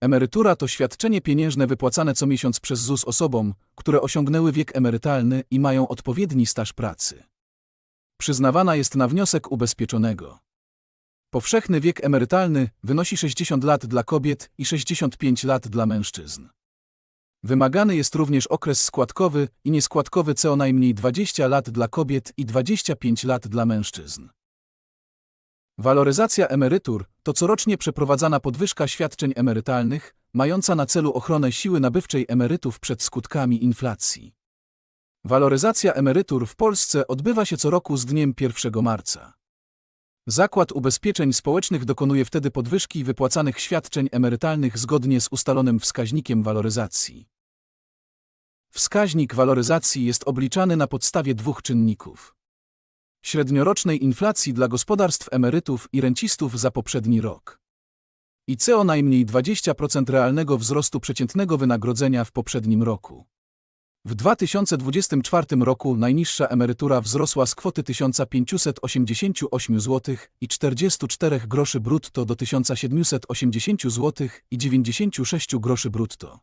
Emerytura to świadczenie pieniężne wypłacane co miesiąc przez ZUS osobom, które osiągnęły wiek emerytalny i mają odpowiedni staż pracy. Przyznawana jest na wniosek ubezpieczonego. Powszechny wiek emerytalny wynosi 60 lat dla kobiet i 65 lat dla mężczyzn. Wymagany jest również okres składkowy i nieskładkowy co najmniej 20 lat dla kobiet i 25 lat dla mężczyzn. Waloryzacja emerytur to corocznie przeprowadzana podwyżka świadczeń emerytalnych, mająca na celu ochronę siły nabywczej emerytów przed skutkami inflacji. Waloryzacja emerytur w Polsce odbywa się co roku z dniem 1 marca. Zakład Ubezpieczeń Społecznych dokonuje wtedy podwyżki wypłacanych świadczeń emerytalnych zgodnie z ustalonym wskaźnikiem waloryzacji. Wskaźnik waloryzacji jest obliczany na podstawie dwóch czynników. Średniorocznej inflacji dla gospodarstw emerytów i rencistów za poprzedni rok. I co najmniej 20% realnego wzrostu przeciętnego wynagrodzenia w poprzednim roku. W 2024 roku najniższa emerytura wzrosła z kwoty 1588 zł i 44 groszy brutto do 1780 zł i 96 groszy brutto.